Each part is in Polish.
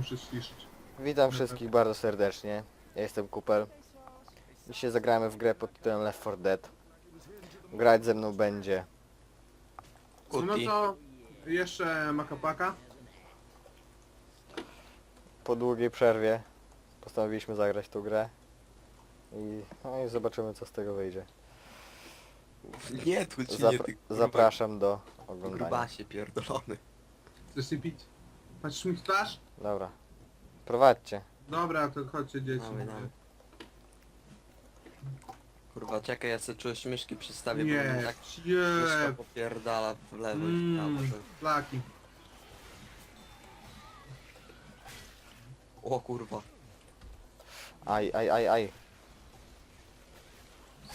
muszę ściszyć. Witam wszystkich bardzo serdecznie. Ja jestem Kupel. Dzisiaj zagramy w grę pod tytułem Left 4 Dead. Grać ze mną będzie. No, no to jeszcze makapaka. Po długiej przerwie postanowiliśmy zagrać tą grę. I, no i zobaczymy co z tego wyjdzie. Nie, tu ci nie, Zapra ty zapraszam do oglądania. Grubasie pierdolony. Chcesz się pić? Patrzysz mi w twarz? Dobra. Prowadźcie. Dobra, to chodźcie dzieci. Dawaj, dawaj. Kurwa, czekaj, ja sobie czułość myszki przestawię, bo Nie, tak nie. popierdala w lewo i w prawo. Mmm, że- flaki. O kurwa. Aj, aj, aj, aj.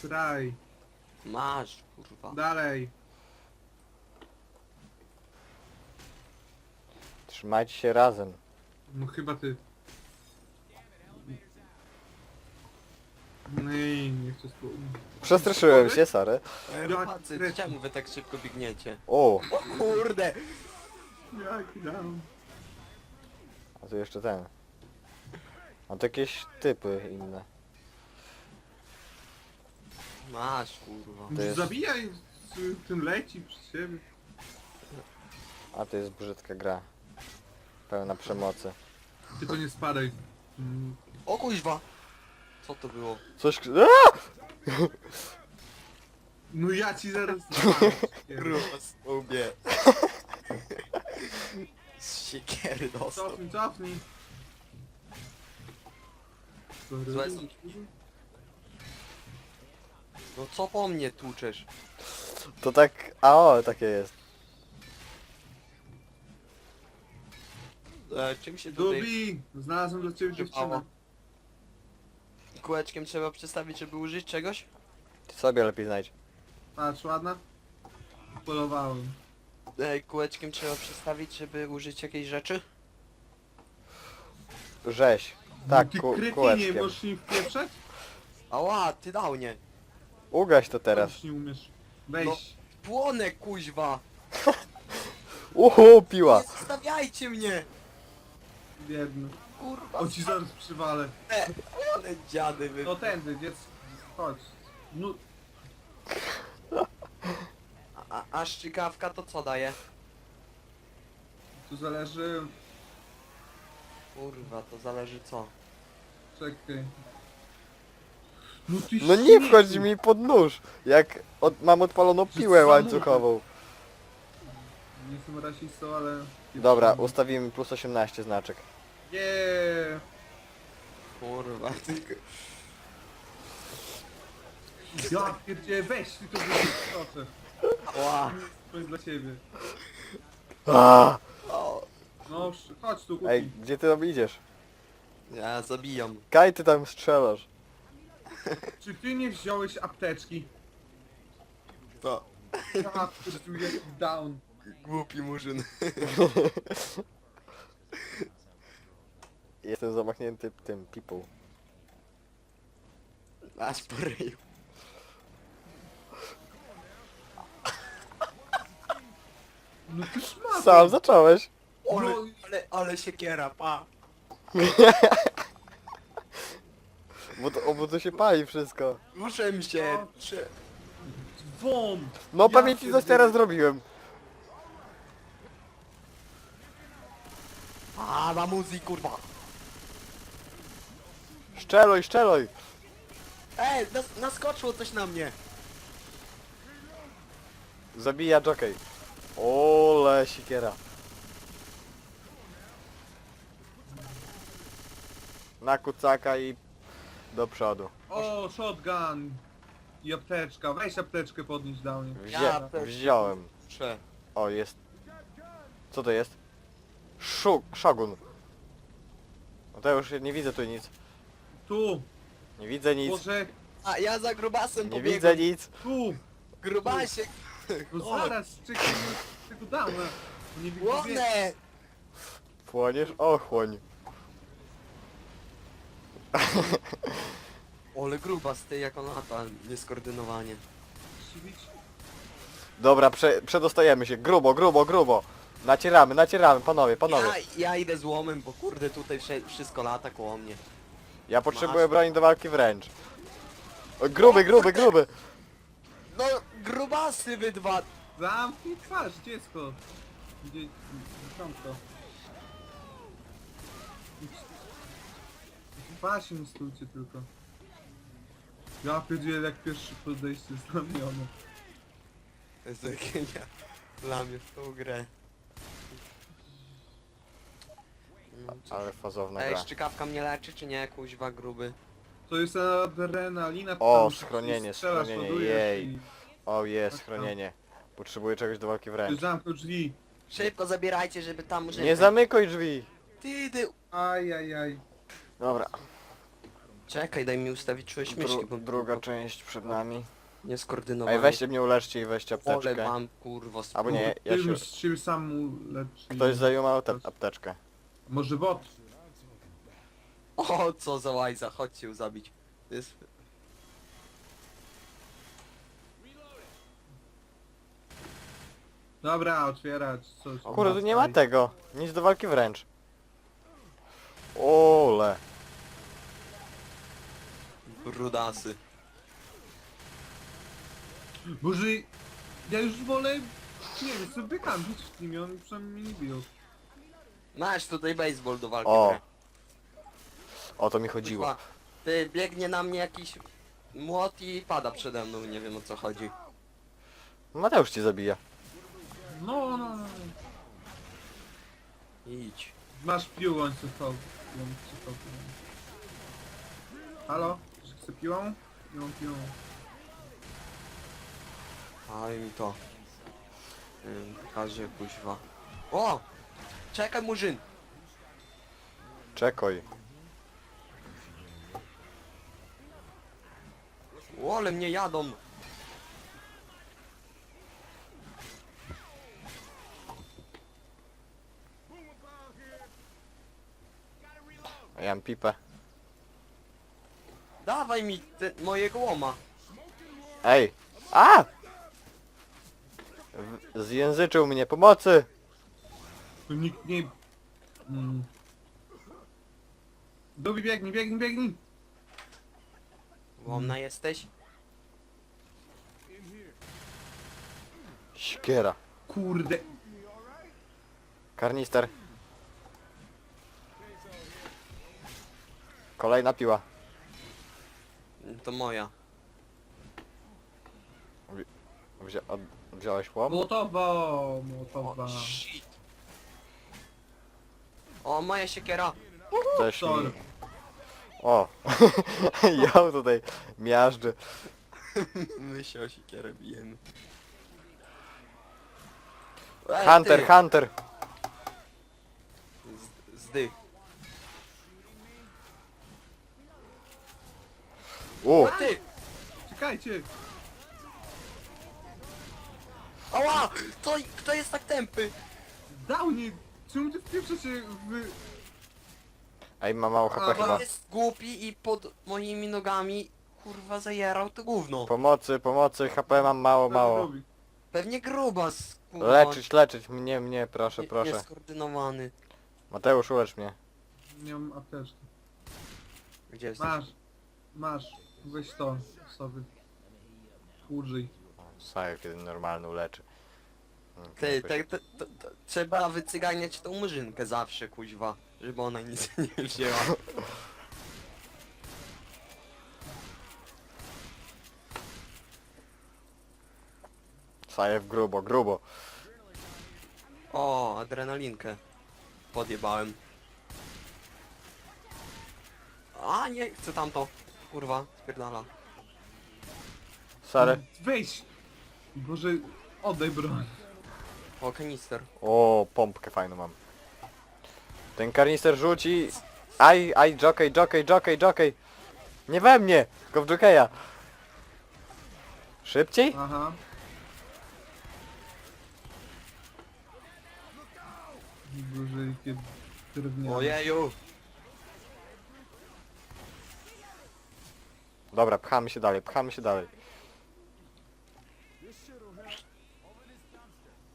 Sraj. Masz, kurwa. Dalej. Trzymajcie się razem. No chyba ty. No i nie chcę spróbować. Przestraszyłem się, sorry. Jak chłopacy, kret- czemu wy tak szybko biegniecie? O, O kurde! Jaki dam. a tu jeszcze ten. A to jakieś typy inne. Masz, kurwa. Jest- Zabijaj, z- tym leci przy siebie. A to jest brzydka gra. Pełna przemocy. Tylko nie spadaj. Mm, O kuźwa! Co to było? Coś... Aaa! No ja ci zaraz... Kurwa, sobie. Z siekiery dostał. Cofnij, cofnij. Złe są- No co po mnie tłuczesz? To tak... A o, takie jest. E, czym się tutaj Dubi! Znalazłem dla ciebie dziewczynę. kółeczkiem trzeba przestawić, żeby użyć czegoś? Ty sobie lepiej znajdź. Patrz, ładna? Polowałem. Ej, kółeczkiem trzeba przestawić, żeby użyć jakiejś rzeczy? Rzeź. Tak, Ty ku, kretynie, kółeczkiem. możesz im wpieprzeć? Ała, ty dał nie. Ugaś to teraz. Już nie umiesz. Weź. No. Płonę, kuźwa! Uhu, piła. Nie zostawiajcie mnie! Biedny. Kurwa, O ci zaraz przywalę. ale dziady wy... No tędy, dziecko. Chodź. No, A, a szczykawka to co daje? tu zależy... Kurwa, to zależy co. Czekaj. No ty No nie śmieciu. wchodź mi pod nóż. Jak od, mam odpaloną piłę łańcuchową. Nie jestem rasistą, ale... Dobra, ustawimy plus 18 znaczek. Nie. Kurwa, tylko... Ja pierdzie, weź ty to wyjdzie, proszę. Ła! To jest dla ciebie. No, sz- chodź tu, kupi. Ej, gdzie ty tam idziesz? ja zabijam. Kaj ty tam strzelasz? Czy ty nie wziąłeś apteczki? To. Ja pierdziu, down. Głupi murzyn. Jestem zamachnięty tym pipą. Aż po ryju. No ty. Sam zacząłeś. Ale, No, ale, ale siekiera, pa. Bo to, o, bo to się pali wszystko. Muszę się. No. Prze... Wom! No Ja pewnie ci coś teraz zrobiłem. A, na muzyk, kurwa. Szczeluj, szczeluj. Ej, nas, naskoczyło coś na mnie. Zabija jockey. Ole, sikiera. Na kucaka i do przodu. O, shotgun! I apteczka. Weź apteczkę podnieść do mnie. Wzię Ja też. wziąłem. Prze. O, jest. Co to jest? Szu szogun. No to już nie widzę tu nic. Tu! Nie widzę nic. Boże, A ja za grubasem Nie pobiegłem. widzę nic. tu! Grubasie. No zaraz, czekaj, no, tego downa. Nie widzę. Łonę! Płoniesz? Ochłoń. Ole grubas, ty jako lata, nieskoordynowanie. Dobra, prze przedostajemy się. Grubo, grubo, grubo. Nacieramy, nacieramy, panowie, panowie. Ja, ja idę z łomem, bo kurde tutaj wsze- wszystko lata koło mnie. Ja potrzebuję Masz. broni do walki wręcz. O, gruby, gruby, gruby! No grubasy wy dwa! Zamknij twarz, dziecko. Gdzie... Dzieciątko. Właśnie nie stójcie tylko. Ja pierdzielę jak pierwsze podejście znamione. To jest dla mnie w tą grę. No, cóż. Ale fazowna Ej, gra. szczykawka mnie leczy czy nie, kuźwa gruby? To jest adrenalina. O, tam się schronienie, strzelasz, schronienie, jej. i- O, jest, chronienie. Potrzebuję czegoś do walki Ty wręcz. zamknął drzwi. Szybko zabierajcie, żeby tam może... Nie zamykaj drzwi! Ty, ty... Ajajaj. Dobra, Czekaj, daj mi ustawić czułość myszki, dru bo druga część przed nami. nie skoordynowałem. Ej, weźcie mnie uleczcie i weźcie Ole apteczkę. mam, kurwo, Albo nie, ja Ty się... już siebie sam uleczy. Ktoś zajumał tę apteczkę. Może bot? O, co za łajza, chodźcie ją zabić. To jest... Dobra, otwierać coś. Kurde, tu nie ma tego. Nic do walki wręcz. Ole. Brudasy. Boże, ja już wolę, nie wiem, sobie kampić w teamie, on przynajmniej mnie nie bił. Masz tutaj baseball do walki. O. wręcz. O to mi chodziło. Kurwa, Ty, biegnie na mnie jakiś młot i pada przede mną, nie wiem o co chodzi. Mateusz cię zabija. No, no, no. Idź. Masz piłą łańcuchową. łańcuchową. Halo? Czy chcę piłą? Mam piłą. Aj mi to. Ym, Pokażę kuźwa. O! Czekaj murzyn! Czekaj. O, ale mnie jadą! A ja mam pipę. Dawaj mi te, mojego łoma! Ej! A! W- Zjęzyczył mnie, pomocy! Nikt nie... Mm. Dubi, biegnij, biegnij, biegnij! Łomna jesteś? Siekiera. Kurde. Karnister. Kolejna piła. To moja. Wzią od wziąłeś łom? Młotowo, O, młotowa. shit. O, moja siekiera! Też Sorry. mi. O! ja tutaj miażdżę. My się o siekierę bijemy. Ej, Hunter, ty! Hunter! Z, zdych. U! O ty! Czekajcie! Ała! To, kto jest tak tępy? Downie! Czemu ty wpieprzacie w... Ej, ma mało HP chyba. Jest głupi i pod moimi nogami kurwa zajarał to gówno. Pomocy, pomocy, HP mam mało, mało. robi? Pewnie grubas, kurwa. Leczyć, leczyć mnie, mnie, proszę, nie, proszę. Nieskoordynowany. Mateusz, ulecz mnie. Nie mam apteczki. Gdzie jesteś? Masz. Masz. Weź to sobie. Użyj. Sajo, kiedy normalny uleczy. Ty, tak, to, to, to, trzeba wycyganiać tą murzynkę zawsze, kuźwa. Żeby ona nic nie wzięła. Sajew grubo, grubo. O, adrenalinkę. Podjebałem. A, nie chcę tamto. Kurwa, spierdala. Sorry. Weź! Boże, oddaj broń. O, kanister. O, pompkę fajną mam. Ten karnister rzuci. Aj, aj, jockey, jockey, jockey, jockey. Nie we mnie, tylko w jockeya. Szybciej? Aha. Jakie drewniane. Ojeju! Dobra, pchamy się dalej, pchamy się dalej.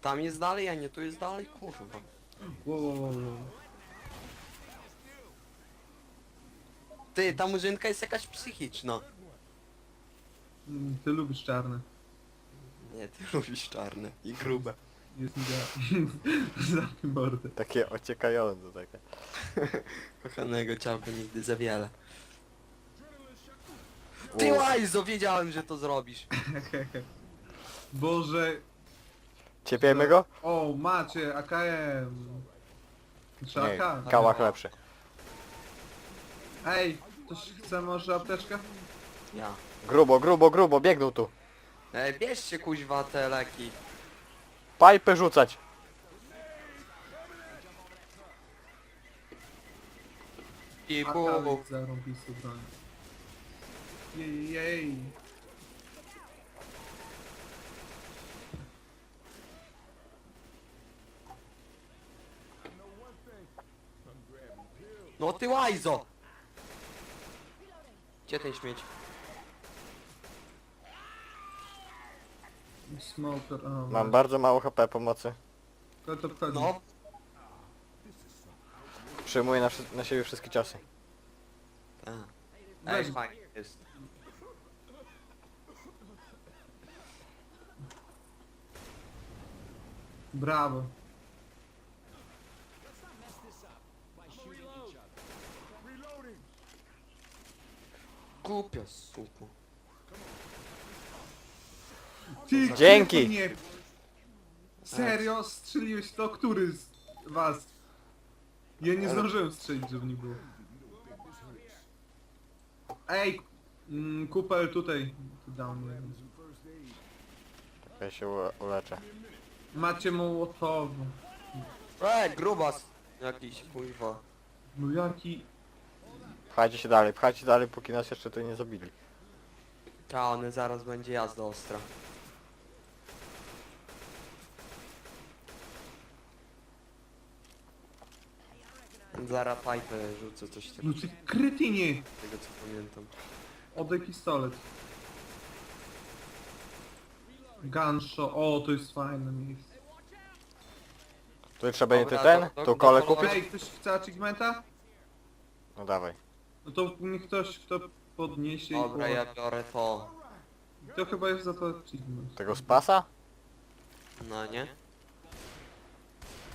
Tam jest dalej, a nie tu jest dalej, kurwa. Wow, wow, wow, wow. Ty, ta murzynka jest jakaś psychiczna. Mm, Ty lubisz czarne. Nie, ty lubisz czarne i grube. Jest mi Zamknij mordę. Takie ociekające takie. Kochanego ciałka nigdy za wiele. Ty Wow. łajzo, wiedziałem, że to zrobisz. Boże. Ciepiemy go? O, macie AKM. Czy Nie, AK? kałach lepszy. Ej, ktoś chce może apteczkę? Ja. Grubo, grubo, grubo, biegną tu. Ej, bierzcie kuźwa te leki. Pajpy rzucać. I AK bu. zarąbisty broń. Jej, jej. No ty łajzo! Gdzie ten śmieć? Smoker. Mam bardzo mało HP pomocy. To to wchodzi. No, Przyjmuję na, wszy- na siebie wszystkie ciosy. Ej, Weź. fajnie jest. Brawo. Głupia suko. Ty, Dzięki. Nie. Serio? Strzeliłeś to? Który z was? Ja nie zdążyłem strzelić, żeby nie było. Ej! Mm, kupel tutaj. Tu dał mnie. Ja się ule- uleczę. Macie mołotowo. Ej, grubas! Jakiś kuźwa. No jaki... Pchajcie się dalej, pchajcie dalej, póki nas jeszcze tu nie zabili. Ta, one zaraz będzie jazda ostra. Zara pipe rzucę coś takiego, No ty krytynie! tego co pamiętam. Oddaj pistolet. Gunshot. O, to jest fajne miejsce. Tu trzeba nie ty Dobra, ten? do- do- Tu kole kupić? Ej, ktoś chce achievementa? No dawaj. No to niech ktoś kto podniesie Dobra, i ja biorę to. To chyba jest za to achievement. Tego spasa? No nie?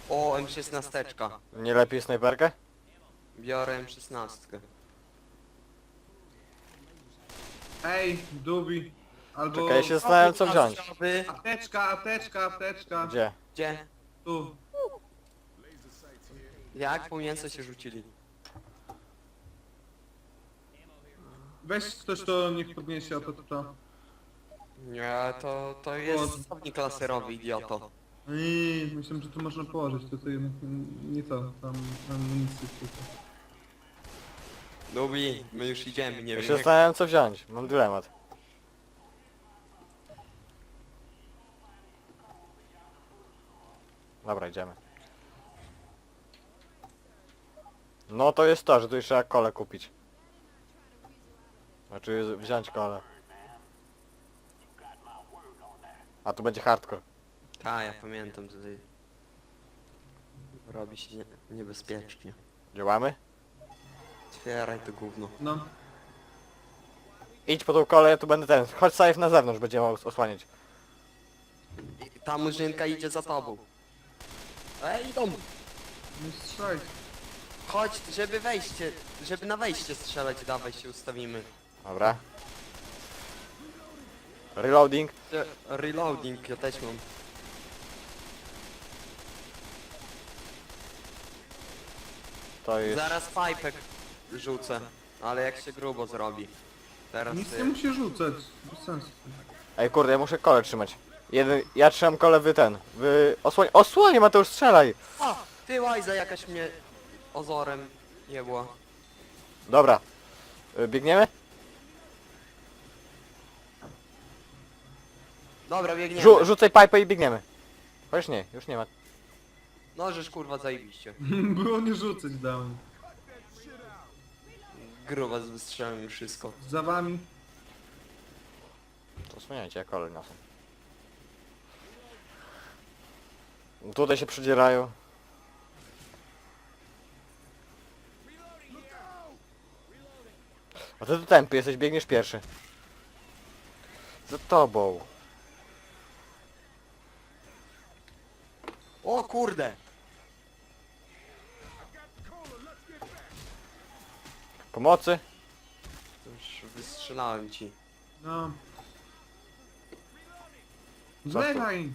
O, M16. Nie lepiej snajperkę? Biorę M16. Ej, Dubi. Albo... Czekaj, ja się zastanawiam co wziąć. Apteczka, apteczka, apteczka. Gdzie? Gdzie? Tu. Jak po mięso się rzucili? Weź ktoś to niech podniesie, a to to to. Nie, to, to jest stopnik laserowy, idioto. Nie, myślałem, że tu można położyć, to, to jednak nie to, tam amunicję tylko. Dubi, my już idziemy, nie Ja wiem się jak... zastanawiam co wziąć. Mam dylemat. Dobra, idziemy. No to jest to, że tu jeszcze trzeba kole kupić. Znaczy wziąć kole. A tu będzie hardcore. Ta, ja pamiętam tutaj. Robi się nie, niebezpiecznie. Działamy? Otwieraj to gówno. No. Idź po tą kolę, ja tu będę ten. Chodź safe na zewnątrz, będziemy os- osłaniać. I ta murzynka idzie za tobą. Ej, idą! Nie strzelaj. Chodź, żeby wejście, żeby na wejście strzelać, dawaj się ustawimy. Dobra. Reloading. E, Reloading, ja też mam. To jest... Zaraz pipek rzucę, ale jak się grubo zrobi. Teraz Nic ty. nie musi rzucać, bez sensu. Ej kurde, ja muszę kole trzymać. Jeden, ja trzymam kole, wy ten. Wy... Osłoń... Osłoń, Mateusz, strzelaj! O! Ty łajza jakaś mnie ozorem jebła. Dobra. Y, Biegniemy? Dobra, biegniemy. Rzu rzucaj pipe i biegniemy. Chociaż nie, już nie ma. No żeż kurwa zajebiście. Było nie rzucać dałem. Gruba z wystrzałem i wszystko. Za wami. To osłaniajcie, ja kole niosę. Tutaj się przedzierają. A ty to tępy jesteś, biegniesz pierwszy. Za tobą. O kurde! Pomocy? Już wystrzelałem ci. No. to? Wlewaj!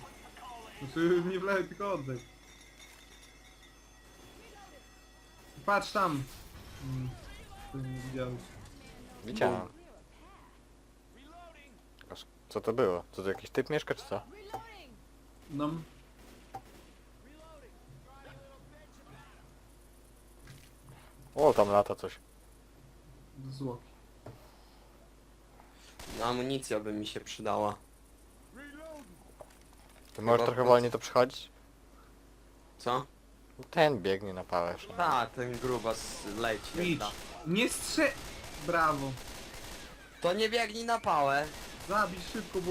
Znaczy nie wlewaj, tylko oddaj. Patrz tam! Hmm. Ty nie widziałeś. Widziałem. Aż- Co to było? Co to jakiś typ mieszka czy co? No. O, tam lata coś. Zło. Amunicja by mi się przydała. Ty możesz Chyba trochę wolniej to przychodzić? Co? Ten biegnie na pałę. Tak, ten grubas leci. Idź. Nie strze... Brawo. To nie biegnij na pałę. Zabij szybko, bo...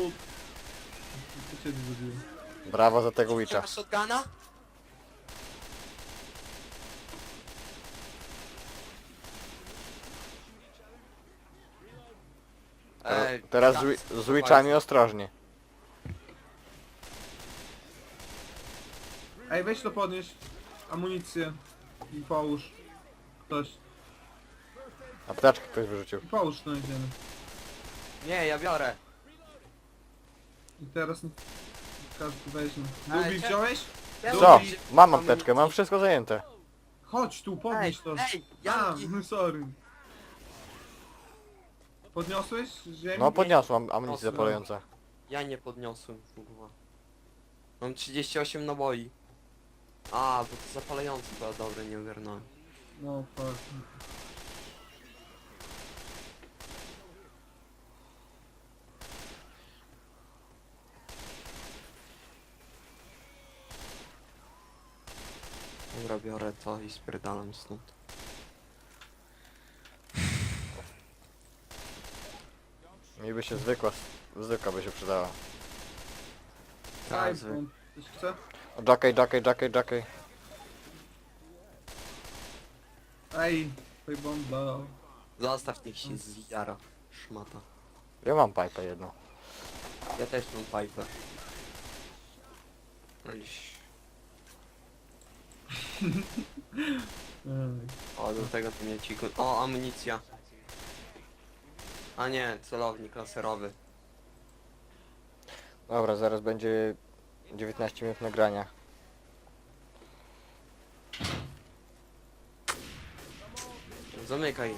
Co cię zrobiłem? Brawo za tego Witcha. Masz shotguna? Ej, Teraz tak, z, Witchami ostrożnie. Ej, weź to podnieś. Amunicję. I połóż. Ktoś. Apteczkę ktoś wyrzucił. I połóż to idziemy. Nie, ja biorę. I teraz... nie- Każdy weźmie. Ej, Lubi wziąłeś? Co? Mam apteczkę, mam wszystko zajęte. Chodź tu, Ej, podnieś to. ej, A, Janki. no sorry. Podniosłeś z ziemi? No podniosłam amunicję zapalająca. Ja nie podniosłem, kurwa. Mam 38 naboi. A, bo to zapalający chyba dobre, nie ogarnąłem. No fuck. Dobra, biorę to i spierdalam stąd. Mi by się zwykła, zwykła by się przydała. Wy- bo ktoś chce? Jackaj, jackaj, jackaj, jackaj. Ej, tutaj bomba. Zostaw niech się zjara, szmata. Ja mam pipe jedną. Ja też mam pipe. Iś. Ej. O, do tego to mnie ciku... O, amunicja. A nie, celownik laserowy. Dobra, zaraz będzie 19 minut nagrania. Zamykaj.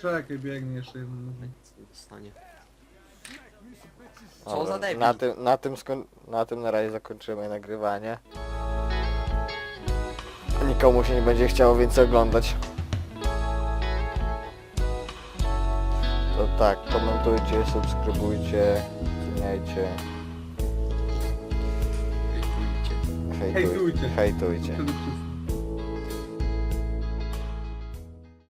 Czekaj, biegnie jeszcze jeden. Nic nie dostanie. Co Dobra, za debil. Na tym, na tym, skoń, na tym na razie zakończymy nagrywanie. Nikomu się nie będzie chciało więcej oglądać. Tak, komentujcie, subskrybujcie, oceniajcie, Hejtujcie. hejtuj, Hejtujcie. hejtujcie.